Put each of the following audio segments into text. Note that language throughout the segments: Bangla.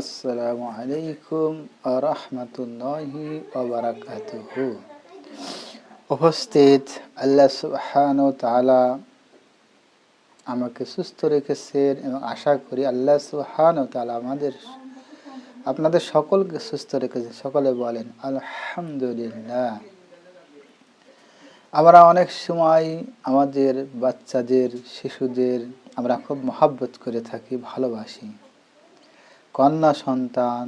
আসসালামু আলাইকুম রহমতুল্লাহি ওবরাকাতুহু উপস্থিত, আল্লাহ সুবহান তাআলা আমাকে সুস্থ রেখেছেন এবং আশা করি আল্লাহ সুবহান তাআলা আমাদের, আপনাদের সকলকে সুস্থ রেখেছেন। সকলে বলেন, আলহামদুলিল্লাহ। আমরা অনেক সময় আমাদের বাচ্চাদের, শিশুদের আমরা খুব মহাব্বত করে থাকি, ভালোবাসি। কন্যা সন্তান,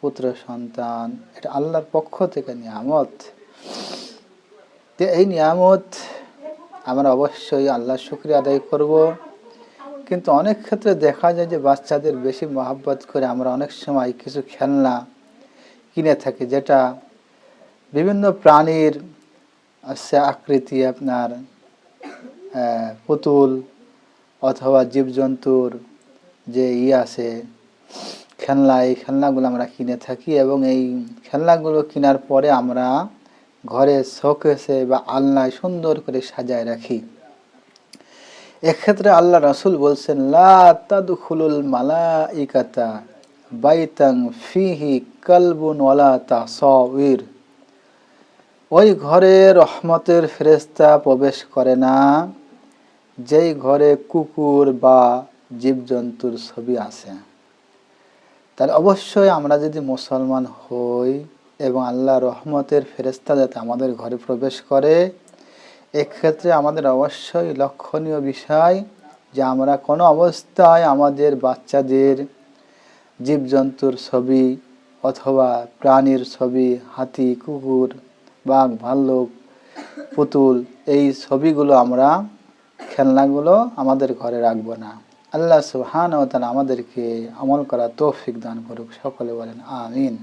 পুত্র সন্তান, এটা আল্লাহর পক্ষ থেকে নিয়ামত। এই নিয়ামত আমরা অবশ্যই আল্লাহর শুক্রিয়া আদায় করব। কিন্তু অনেক ক্ষেত্রে দেখা যায় যে বাচ্চাদের বেশি মহাব্বত করে আমরা অনেক সময় কিছু খেলনা কিনে থাকি, যেটা বিভিন্ন প্রাণীর আকৃতি আপনার পুতুল অথবা জীবজন্তুর যে ই আছে খেলনা, এই খেলনাগুলো আমরা কিনে থাকি এবং এই খেলনাগুলো কেনার পরে আমরা ঘরে শোকেসে বা আলনায় সুন্দর করে সাজায় রাখি। এক্ষেত্রে আল্লাহ রাসূল বলছেন, লা তাদখুলুল মালাইকাতা বাইতাং ফিহি কালবুন ওয়ালা তাসাউর ওই ঘরে রহমতের ফেরেস্তা প্রবেশ করে না। যেই ঘরে কুকুর বা জীবজন্তুর ছবি আছে। তাহলে অবশ্যই আমরা যদি মুসলমান হই এবং আল্লাহ রহমতের ফেরেস্তা যাতে আমাদের ঘরে প্রবেশ করে, এক্ষেত্রে আমাদের অবশ্যই লক্ষণীয় বিষয় যে আমরা কোনো অবস্থায় আমাদের বাচ্চাদের জীবজন্তুর ছবি অথবা প্রাণীর ছবি, হাতি, কুকুর, বাঘ, ভাল্লুক, পুতুল, এই ছবিগুলো আমরা, খেলনাগুলো আমাদের ঘরে রাখব না। আল্লাহ সুহান ও তালা আমাদেরকে আমল করা তৌফিক দান করুক। সকলে বলেন আমিন।